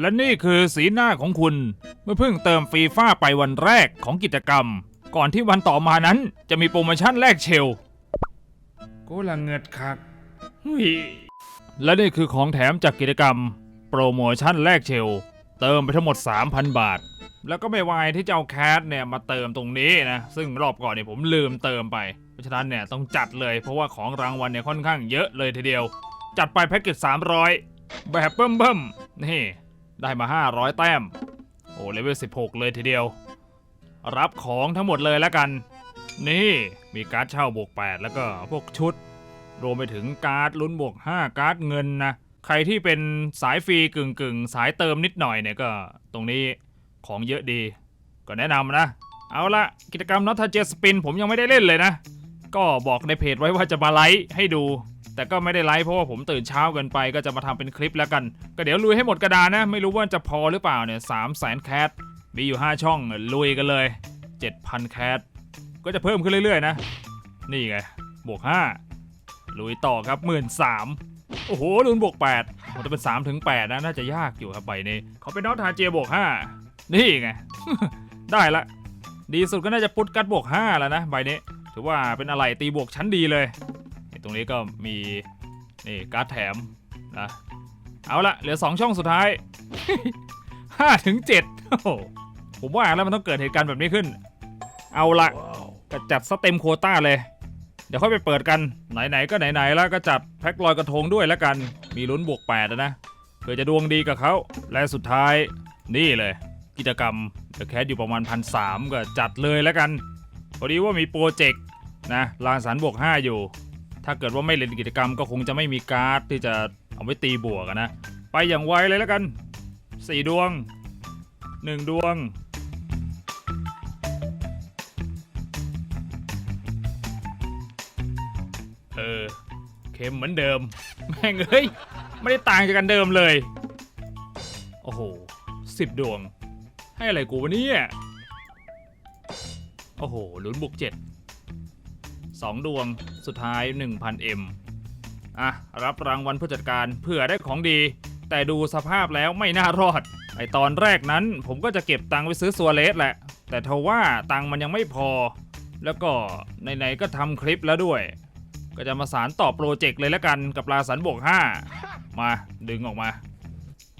และนี่คือสีหน้าของคุณ เมื่อเพิ่งเติมฟรีฟ้าไปวันแรกของกิจกรรม ก่อนที่วันต่อมานั้นจะมีโปรโมชั่นแลกเชลกูละเงิดคักหุยและนี่คือของแถมจากกิจกรรม โปรโมชั่นแลกเชล เติมไปทั้งหมด 3,000 บาท แล้วก็ไม่วายที่จะเอาแคสเนี่ยมาเติมตรงนี้นะ ซึ่งรอบก่อนเนี่ยผมลืมเติมไป เพราะฉะนั้นเนี่ยต้องจัดเลยเพราะว่าของรางวัลเนี่ยค่อนข้างเยอะเลยทีเดียว จัดไปแพ็กเกจ300 แบบเบิ่มๆนี่ ได้มา 500 แต้ม โอ้เลเวล 16 เลยทีเดียว รับของทั้งหมดเลยแล้วกัน นี่มีการ์ดเช่าบวก 8 แล้วก็พวกชุด รวมไปถึงการ์ดลุ้นบวก 5 การ์ดเงินนะ ใครที่เป็นสายฟรีกึ่งกึ่งสายเติมนิดหน่อยเนี่ยก็ตรงนี้ของเยอะดี ก็แนะนำนะ เอาละกิจกรรมน็อตเจสปินผมยังไม่ได้เล่นเลยนะ ก็บอกในเพจไว้ว่าจะมาไลฟ์ให้ดู แต่ก็ไม่ได้ไลฟ์เพราะว่าผมตื่นเช้าเกินไปก็จะมาทำเป็นคลิปแล้วกัน ก็เดี๋ยวลุยให้หมดกระดานนะ ไม่รู้ว่าจะพอหรือเปล่าเนี่ยสามแสนแคทมีอยู่ 5 ช่องลุยกันเลย 7,000 แคทก็จะเพิ่มขึ้นเรื่อยๆนะ นี่ไง บวก 5 ลุยต่อครับหมื่นสามโอ้โหลุนบวก8ผมจะเป็น3ถึง8นะ น่าจะยากอยู่ครับใบนี้เขาเป็นน็อตฮาเจียบวก 5 นี่ไง ได้ละ ดีสุดก็น่าจะพุทกัดบวก 5 แล้วนะ ใบนี้ ถือว่าเป็นอะไรตีบวกชั้นดีเลย ตรงนี้ก็มีนี่การ์ดแถมนะเอาละเหลือ 2 ช่องสุดท้าย 5 ถึง 7 โอ้โหผมว่าแล้วมันต้องเกิดเหตุการณ์แบบนี้ขึ้น เอาละก็จัดสเต็มโคต้าเลย เดี๋ยวค่อยไปเปิดกันไหนๆก็ไหนๆแล้วก็จัดแพ็คลอยกระทงด้วยแล้วกันมีลุ้นบวก8นะเพื่อจะดวงดีกับเขาและสุดท้ายนี่เลย กิจกรรมเดอะแคสอยู่ประมาณพันสามก็จัดเลยแล้วกันพอดีว่ามีโปรเจกต์นะลางสารบวก 5 อยู่ ถ้าเกิดว่าไม่เล่นกิจกรรมก็คงจะไม่มีการ์ดที่จะเอาไว้ตีบวกนะ ไปอย่างไวเลยแล้วกัน 4 ดวง 1 ดวง เออเค็มเหมือนเดิม แม่งเอ้ย ไม่ได้ต่างจากกันเดิมเลย โอ้โหสิบดวง ให้อะไรกูวะเนี่ย โอ้โหลุ้นบุกเจ็ด สองดวงสุดท้าย 1,000M อะ รับรางวัลผู้จัดการเผื่อได้ของดี แต่ดูสภาพแล้วไม่น่ารอด ไอตอนแรกนั้นผมก็จะเก็บตังค์ไปซื้อซัวเลสแหละ แต่ทว่าตังค์มันยังไม่พอ แล้วก็ไหนๆก็ทำคลิปแล้วด้วย ก็จะมาสารต่อโปรเจกต์เลยแล้วกันกับลาสันบวก5มาดึงออกมา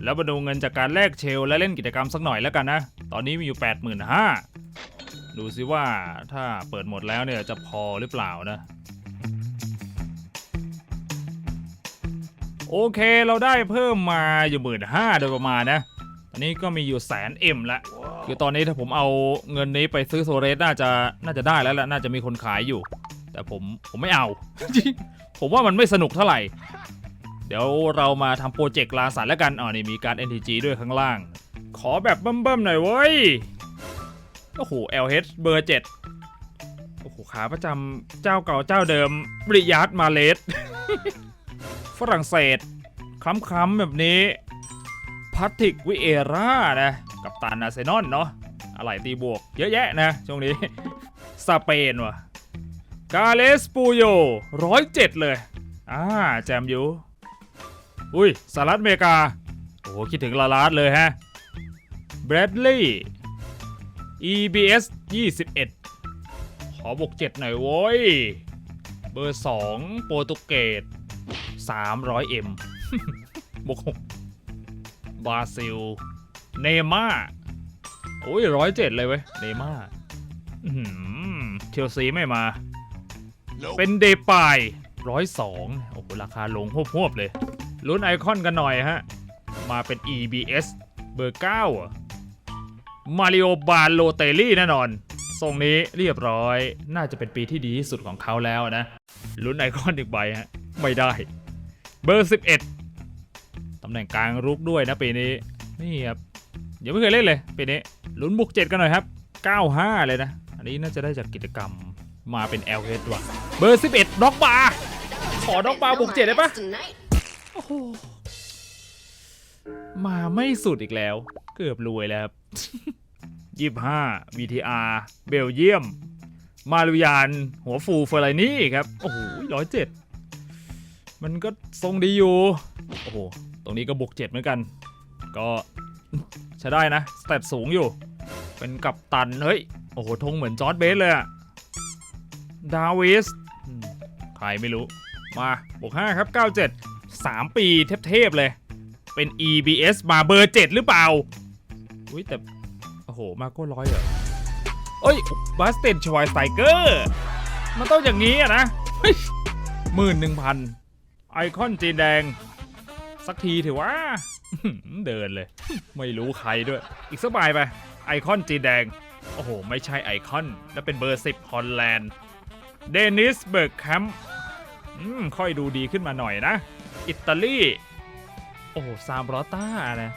แล้วมาดูเงินจากการแลกเชลและเล่นกิจกรรมสักหน่อยแล้วกันนะ ตอนนี้มีอยู่ 85,000 ดูซิว่าถ้าเปิดหมดแล้วเนี่ยจะพอหรือเปล่านะ โอเคเราได้เพิ่มมาอยู่หมื่นห้าโดยประมาณนะอันนี้ก็มีอยู่แสนเอ็มละคือตอนนี้ถ้าผมเอาเงินนี้ไปซื้อโซเรสน่าจะน่าจะได้แล้วแหละน่าจะมีคนขายอยู่ แต่ผมผมไม่เอา ผมว่ามันไม่สนุกเท่าไหร่ เดี๋ยวเรามาทำโปรเจกต์ลาสันแล้วกันอ๋อนี่มีการ NTG ด้วยข้างล่าง ขอแบบเบิ่มๆหน่อยเว้ย โอ้โห LH เบอร์ 7 โอ้โห ขาประจำเจ้าเก่าเจ้าเดิมบริยาร์ดมาเลสฝรั่งเศสคล้ำๆแบบนี้พัติกวิเอร่านะ กับตานอาเซนอลเนาะอะไรตีบวก เยอะแยะนะ ช่วงนี้ สเปนว่ะ กาเลสปูโยร้อยเจ็ดเลย อ่า แจมอยู่ อุ้ยสหรัฐอเมริกา โอ้คิดถึงลาลาสเลยฮะ แบรดลีย์ EBS 21 ขอบวก7หน่อยโว้ย เบอร์ 2 โปรตุเกส 300M บวก6บราซิล เนม่า โอ้ยร้อยเจ็ดเลยเว้ย เนม่าอื้อหือเชลซีไม่มา เป็นเดปายร้อยสองโอ้โห ราคาลงหวบๆเลย ลุ้นไอคอนกันหน่อยฮะ มาเป็น EBS เบอร์9อะ มาริโอบาโลเตลี่แน่นอน ทรงนี้เรียบร้อย น่าจะเป็นปีที่ดีที่สุดของเขาแล้วนะลุ้นไอคอนอีกใบฮะ ไม่ได้ เบอร์ 11 ตำแหน่งกลางรุกด้วยนะปีนี้ นี่ครับยังไม่เคยเล่นเลยปีนี้ลุ้นบุก 7 กันหน่อยครับ 95 เลยนะ อันนี้น่าจะได้จากกิจกรรมมาเป็น LH ว่ะ เบอร์ 11ด็อกบาร์ขอด็อกบาร์บุก 7 ได้ปะโอ้โหมาไม่สุดอีกแล้ว เกือบรวยแล้วครับยี่ห้า VTR เบลเยียม มาลุยาน หัวฟูเฟอร์ไลนี่ครับ โอ้โหร้อยเจ็ดมันก็ทรงดีอยู่ โอ้โห ตรงนี้ก็บุกเจ็ดเหมือนกัน ก็ใช้ได้นะ สเตตสูงอยู่ เป็นกัปตัน เฮ้ย โอ้โหธงเหมือนจอร์ดเบสเลยอะดาวิสใครไม่รู้ มาบวก5ครับ97 3ปีเทพๆเลย เป็น EBS มาเบอร์7หรือเปล่า อุ้ยแต่ โอ้โห มาโก้ร้อยเหรอเอ้ยบัสเตนชวายสไตเกอร์ มันต้องอย่างนี้อะนะหมื่นหนึ่งพันไอคอนจีนแดง สักทีเถอะว่าเดินเลย ไม่รู้ใครด้วย อีกสักใบไป ไอคอนจีนแดง โอ้โห ไม่ใช่ไอคอน แล้วเป็นเบอร์10ฮอลแลนด์ เดนิสเบิร์กแคมป์อืมค่อยดูดีขึ้นมาหน่อยนะ อิตาลี โอ้โหซามรอต้านะ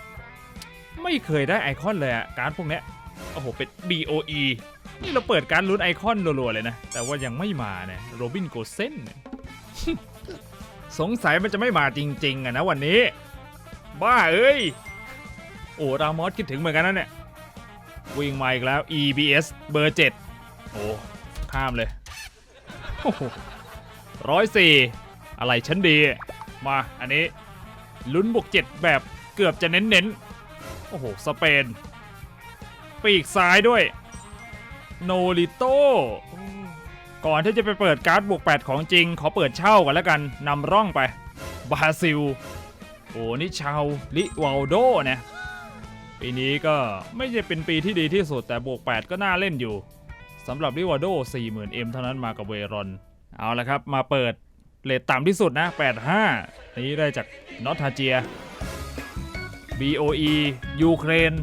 ไม่เคยได้ไอคอนเลยอะการดพวกเนี้ยโอ้โหเป็น BOE นี่เราเปิดการลุ้นไอคอนรัวๆเลยนะ แต่ว่ายังไม่มาเนี่ยโรบินโกเซนสงสัยมันจะไม่มาจริงๆอะนะวันนี้ บ้าเอ้ย โอ้รามอสคิดถึงเหมือนกันนะเนี่ยวิ่งมาอีกแล้ว EBS เบอร์7โอ้ข้ามเลยร้อยสี่อะไรชั้นดี มาอันนี้ลุ้นบวกเจ็ดแบบเกือบจะเน้นๆ โอ้โห สเปน ปีกซ้ายด้วย โนริโตก่อนที่จะไปเปิดการ์ดบวก 8 ของจริง ขอเปิดเช่ากันแล้วกันนำร่องไป บราซิล โอ้นี่ชาวลิวาลโดนะปีนี้ก็ไม่ใช่เป็นปีที่ดีที่สุดแต่บวก 8 ก็น่าเล่นอยู่สำหรับลิวาลโด 40,000M เท่านั้นมากับเวรอน เอาละครับ มาเปิดเลทต่ำที่สุดนะ 85 นี้ได้จากนอตทาเจีย BOE ยูเครน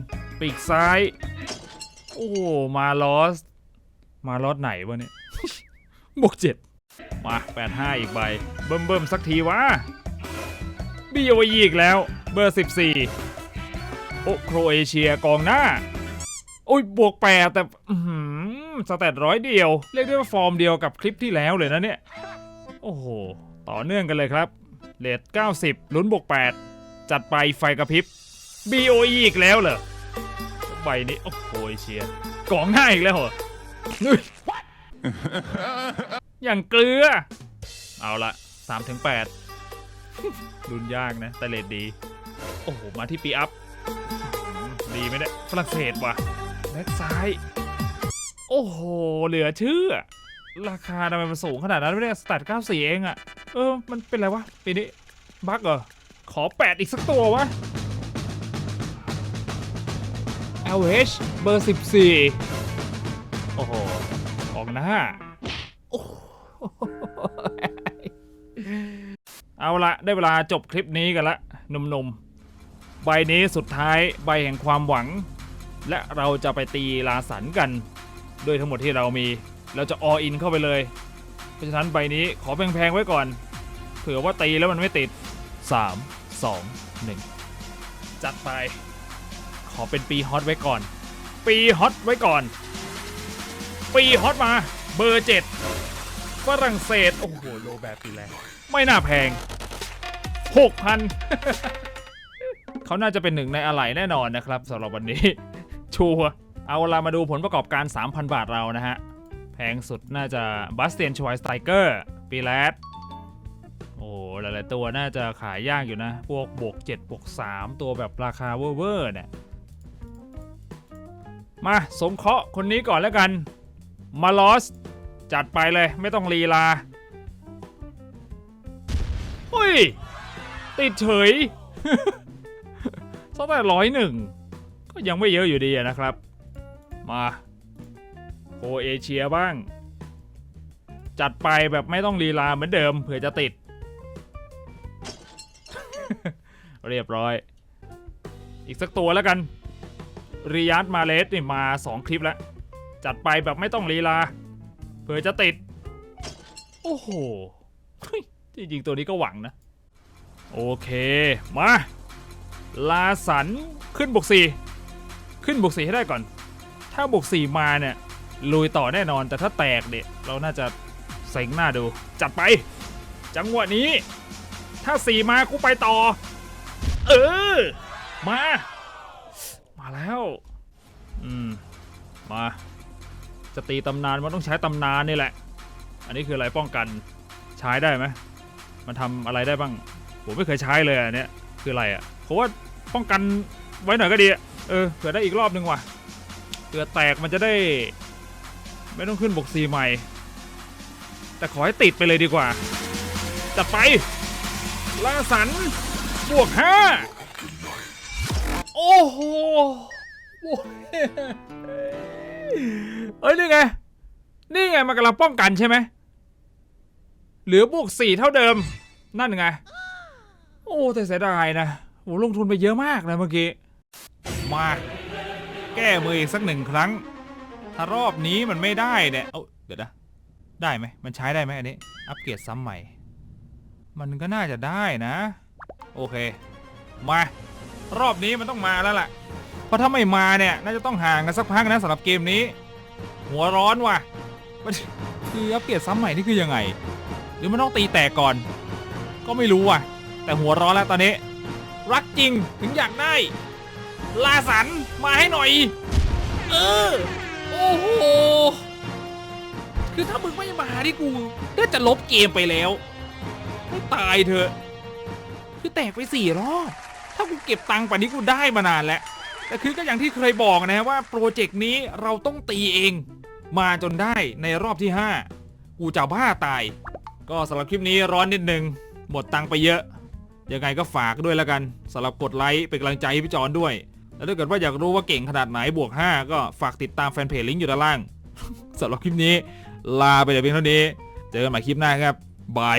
ปีกซ้าย โอ้มาลอส มาลอสไหนวะเนี่ยบวกเจ็ดมา 85 อีกใบ เบิ่มเบิ่มสักทีวะ BOE อีกแล้ว เบอร์ 14 โอโครเอเชียกองหน้า โอ้ย บวก8แต่อื้อหือสแตทร้อยเดียว เรียกได้ว่าฟอร์มเดียวกับคลิปที่แล้วเลยนะเนี่ย โอ้โห ต่อเนื่องกันเลยครับเลท90 ลุ้นบวก 8 จัดไปไฟกระพริบ BOE อีกแล้วเหรอใบนี้ โอ้โหเชียร์กองหน้าอีกแล้วเหรออย่างเกลือ เอาละ3ถึง8รุนยากนะ แต่เลดดี โอ้โห มาที่ปีอัพ ดีไหมเนี่ยฝรั่งเศสว่ะแบ็กซ้าย โอ้โห เหลือเชื่อ ราคาทำไมมันสูงขนาดนั้นไม่ได้สแตท94เองอะเออ มันเป็นไรวะปีนี้ บั๊กเหรอ ขอ 8 อีกสักตัววะ LH เบอร์ 14 โอ้โห ออกหน้า เอาละได้เวลาจบคลิปนี้กันละหนุ่มๆ ใบนี้สุดท้ายใบแห่งความหวัง และเราจะไปตีลาสันกัน ด้วยทั้งหมดที่เรามี เราจะออินเข้าไปเลย เพราะฉะนั้นใบนี้ขอแพงๆไว้ก่อน เผื่อว่าตีแล้วมันไม่ติด 3 2 1 จัดไป ขอเป็นปีฮอตไว้ก่อน ปีฮอตไว้ก่อน ปีฮอตมา เบอร์เจ็ดฝรั่งเศส โอ้โหโลแบบปีแรกไม่น่าแพงหกพันเขาน่าจะเป็นหนึ่งในอะไหล่แน่นอนนะครับสำหรับวันนี้ ชัวเอาเวละมาดูผลประกอบการ 3,000 บาทเรานะฮะ แพงสุดน่าจะบัสเตียนชวายสไตเกอร์ปีแรดโอ้หลายๆตัวน่าจะขายยากอยู่นะ พวกบวก7บวก3 ตัวแบบราคาเวอร์เนี่ย มาสงเคราะห์คนนี้ก่อนแล้วกัน มาลอส จัดไปเลยไม่ต้องลีลาเฮ้ย ติดเฉยสักแต่ร้อยหนึ่งก็ยังไม่เยอะอยู่ดีนะครับ มาโคเอเชียบ้าง จัดไปแบบไม่ต้องลีลาเหมือนเดิมเผื่อจะติด เรียบร้อย อีกสักตัวแล้วกัน ริยัตมาเลสนี่มา 2 คลิปแล้ว จัดไปแบบไม่ต้องลีลา เผื่อจะติด โอ้โหจริงๆตัวนี้ก็หวังนะ โอเค มา ลาสันขึ้นบวกสี่ขึ้นบวกสี่ให้ได้ก่อน ถ้าบวกสี่มาเนี่ยลุยต่อแน่นอนแต่ถ้าแตกเนี่ยเราน่าจะเซ็งหน้าดู จัดไป จังหวะนี้ ถ้าสี่มากูไปต่อ เออ มา มาแล้ว อืม มา จะตีตำนานมันต้องใช้ตำนานนี่แหละ อันนี้คืออะไรป้องกัน ใช้ได้ไหม มันทำอะไรได้บ้าง ผมไม่เคยใช้เลยอันเนี้ย คืออะไรอะเพราะว่าป้องกันไว้หน่อยก็ดี เออ เผื่อได้อีกรอบหนึ่งว่ะเผื่อแตกมันจะได้ ไม่ต้องขึ้นบวกสี่ใหม่ แต่ขอให้ติดไปเลยดีกว่า จัดไปล่าสัน บวกห้า อ้โหเอ้ยนี่ไง นี่ไงมันกำลังป้องกันใช่ไหมเหลือบวกสี่เท่าเดิม นั่นไง โอ้แต่เสียดายนะโอ้ลงทุนไปเยอะมากนะเมื่อกี้ มา แก้มืออีกสักหนึ่งครั้ง ถ้ารอบนี้มันไม่ได้เนี่ยเอาเดี๋ยวนะ ได้ไหม มันใช้ได้ไหมอันนี้ อัปเกรดซ้ำใหม่ มันก็น่าจะได้นะ โอเค มา รอบนี้มันต้องมาแล้วล่ะ เพราะถ้าไม่มาเนี่ยน่าจะต้องห่างกันสักพักนะสำหรับเกมนี้ หัวร้อนว่ะมันคืออัปเกรดซ้ำใหม่นี่คือยังไง หรือมันต้องตีแตกก่อน ก็ไม่รู้อะ แต่หัวร้อนแล้วตอนนี้ รักจริงถึงอยากได้ ลาสันมาให้หน่อย เออ โอ้โห คือถ้ามึงไม่มาที่กูน่าจะลบเกมไปแล้วให้ตายเถอะ คือแตกไปสี่รอบ ถ้ากูเก็บตังค์ป่านนี้กูได้มานานแล้ว แต่คือก็อย่างที่เคยบอกนะว่าโปรเจกต์นี้เราต้องตีเอง มาจนได้ในรอบที่ 5 กูจะบ้าตาย ก็สำหรับคลิปนี้ร้อนนิดนึง หมดตังค์ไปเยอะ ยังไงก็ฝากด้วยแล้วกันสำหรับกดไลค์เป็นกำลังใจให้พี่จอนด้วย แล้วถ้าเกิดว่าอยากรู้ว่าเก่งขนาดไหนบวก 5 ก็ฝากติดตามแฟนเพจลิงก์อยู่ด้านล่างสำหรับคลิปนี้ ลาไปแต่เพียงเท่านี้ เจอกันใหม่คลิปหน้าครับบาย